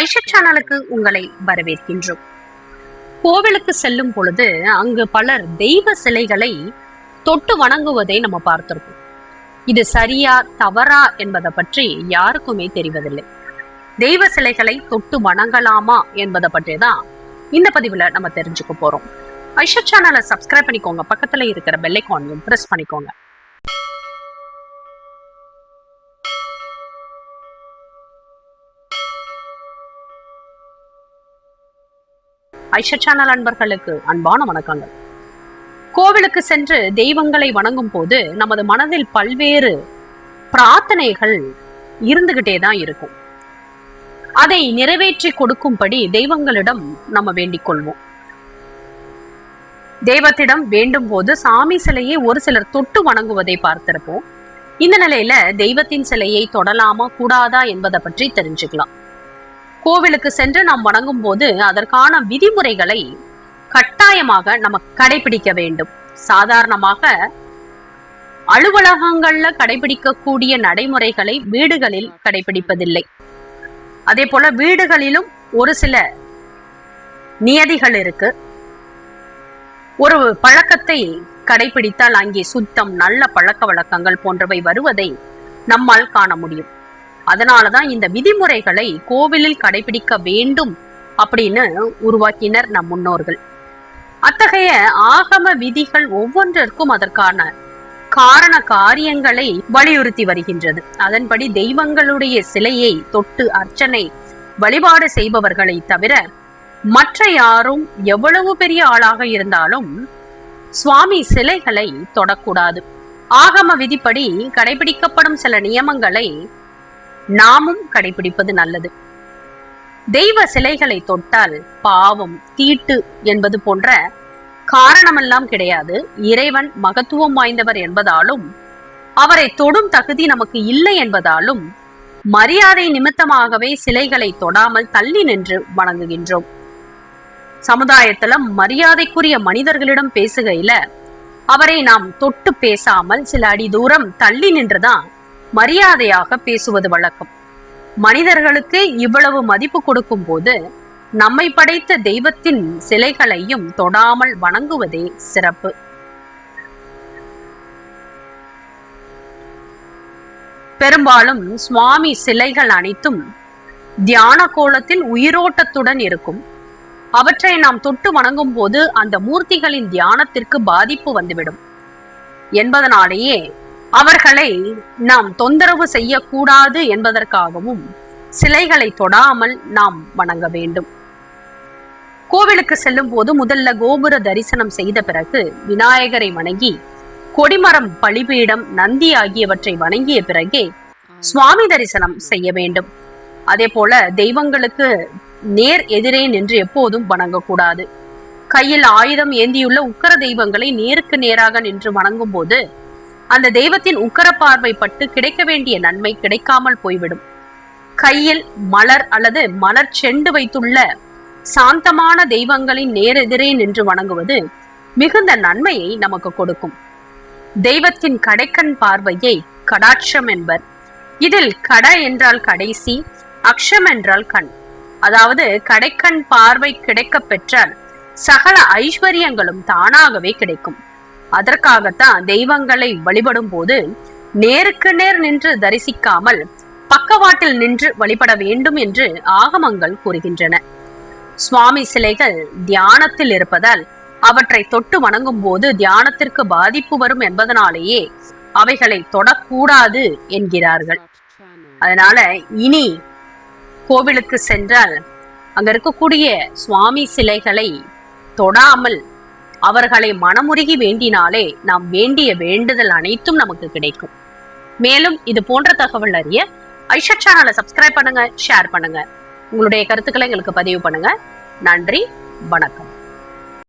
ஐஷா சேனலுக்கு உங்களை வரவேற்கின்றோம். கோவிலுக்கு செல்லும் பொழுது அங்கு பலர் தெய்வ சிலைகளை தொட்டு வணங்குவதை நம்ம பார்த்திருக்கோம். இது சரியா தவறா என்பதை பற்றி யாருக்குமே தெரிவதில்லை. தெய்வ சிலைகளை தொட்டு வணங்கலாமா என்பதை பற்றி தான் இந்த பதிவுல நம்ம தெரிஞ்சுக்க போறோம். ஐஷா சேனலை சப்ஸ்கிரைப் பண்ணிக்கோங்க. பக்கத்துல இருக்கிற பெல்லைக்கானையும் பிரஸ் பண்ணிக்கோங்க. ஐஷா சேனல் அன்பர்களுக்கு அன்பான வணக்கங்கள். கோவிலுக்கு சென்று தெய்வங்களை வணங்கும் போது நமது மனதில் பல்வேறு பிரார்த்தனைகள் இருந்துகிட்டே தான் இருக்கும். அதை நிறைவேற்றி கொடுக்கும்படி தெய்வங்களிடம் நம்ம வேண்டிக் கொள்வோம். தெய்வத்திடம் வேண்டும் போது சாமி சிலையை ஒரு சிலர் தொட்டு வணங்குவதை பார்த்திருப்போம். இந்த நிலையில தெய்வத்தின் சிலையை தொடலாமா கூடாதா என்பதை பற்றி தெரிஞ்சுக்கலாம். கோவிலுக்கு சென்று நாம் வணங்கும் போது அதற்கான விதிமுறைகளை கட்டாயமாக நம்ம கடைபிடிக்க வேண்டும். சாதாரணமாக அலுவலகங்கள்ல கடைபிடிக்கக்கூடிய நடைமுறைகளை வீடுகளில் கடைபிடிப்பதில்லை. அதே போல வீடுகளிலும் ஒரு சில நியதிகள் இருக்கு. ஒரு பழக்கத்தை கடைபிடித்தால் அங்கே சுத்தம் நல்ல பழக்க வழக்கங்கள் போன்றவை வருவதை நம்மால் காண முடியும். அதனாலதான் இந்த விதிமுறைகளை கோவிலில் கடைபிடிக்க வேண்டும் அப்படின்னு உருவாக்கினர் நம் முன்னோர்கள். அத்தகைய ஆகம விதிகள் ஒவ்வொன்றிற்கும் அதற்கான காரண காரியங்களை வலியுறுத்தி வருகின்றது. அதன்படி தெய்வங்களுடைய சிலையை தொட்டு அர்ச்சனை வழிபாடு செய்பவர்களை தவிர மற்ற யாரும் எவ்வளவு பெரிய ஆளாக இருந்தாலும் சுவாமி சிலைகளை தொடக்கூடாது. ஆகம விதிப்படி கடைபிடிக்கப்படும் சில நியமங்களை நாமும் கடைபிடிப்பது நல்லது. தெய்வ சிலைகளை தொட்டால் பாவம் தீட்டு என்பது போன்ற காரணமெல்லாம் கிடையாது. இறைவன் மகத்துவம் வாய்ந்தவர் என்பதாலும் அவரை தொடும் தகுதி நமக்கு இல்லை என்பதாலும் மரியாதை நிமித்தமாகவே சிலைகளை தொடாமல் தள்ளி நின்று வணங்குகின்றோம். சமுதாயத்துல மரியாதைக்குரிய மனிதர்களிடம் பேசுகையில அவரை நாம் தொட்டு பேசாமல் சில அடி தூரம் தள்ளி நின்றுதான் மரியாதையாக பேசுவது வழக்கம். மனிதர்களுக்கு இவ்வளவு மதிப்பு கொடுக்கும் போது நம்மை படைத்த தெய்வத்தின் சிலைகளையும் தொடாமல் வணங்குவதே சிறப்பு. பெரும்பாலும் சுவாமி சிலைகள் அனைத்தும் தியான கோலத்தில் உயிரோட்டத்துடன் இருக்கும். அவற்றை நாம் தொட்டு வணங்கும் போது அந்த மூர்த்திகளின் தியானத்திற்கு பாதிப்பு வந்துவிடும். என்பதனாலேயே அவர்களை நாம் தொந்தரவு செய்யக்கூடாது என்பதற்காகவும் சிலைகளை தொடாமல் நாம் வணங்க வேண்டும். கோவிலுக்கு செல்லும் போது முதல்ல கோபுர தரிசனம் செய்த பிறகு விநாயகரை வணங்கி கொடிமரம் பலிபீடம் நந்தி ஆகியவற்றை வணங்கிய பிறகே சுவாமி தரிசனம் செய்ய வேண்டும். அதே போல தெய்வங்களுக்கு நேர் எதிரே நின்று எப்போதும் வணங்கக்கூடாது. கையில் ஆயுதம் ஏந்தியுள்ள உக்கர தெய்வங்களை நேருக்கு நேராக நின்று வணங்கும் போது அந்த தெய்வத்தின் உக்கர பார்வை பட்டு கிடைக்க வேண்டிய நன்மை கிடைக்காமல் போய்விடும். கையில் மலர் அல்லது மலர் செண்டு வைத்துள்ள சாந்தமான தெய்வங்களின் நேரெதிரே நின்று வணங்குவது மிகுந்த நன்மையை நமக்கு கொடுக்கும். தெய்வத்தின் கடைக்கண் பார்வையை கடாட்சம் என்பர். இதில் கட என்றால் கடைசி அக்ஷம் என்றால் கண். அதாவது கடைக்கண் பார்வை கிடைக்க பெற்றால் சகல ஐஸ்வர்யங்களும் தானாகவே கிடைக்கும். அதற்காகத்தான் தெய்வங்களை வழிபடும் போது நேருக்கு நேர் நின்று தரிசிக்காமல் பக்கவாட்டில் நின்று வழிபட வேண்டும் என்று ஆகமங்கள் கூறுகின்றன. சுவாமி சிலைகள் தியானத்தில் இருப்பதால் அவற்றை தொட்டு வணங்கும் போது தியானத்திற்கு பாதிப்பு வரும் என்பதனாலேயே அவைகளை தொடக்கூடாது என்கிறார்கள். அதனால இனி கோவிலுக்கு சென்றால் அங்க இருக்கக்கூடிய சுவாமி சிலைகளை தொடாமல் அவர்களை மனமுருகி வேண்டினாலே நாம் வேண்டிய வேண்டுதல் அனைத்தும் நமக்கு கிடைக்கும். மேலும் இது போன்ற தகவல் அறிய ஐஷா சேனலை சப்ஸ்கிரைப் பண்ணுங்க ஷேர் பண்ணுங்க. உங்களுடைய கருத்துக்களை எங்களுக்கு பதிவு பண்ணுங்க. நன்றி வணக்கம்.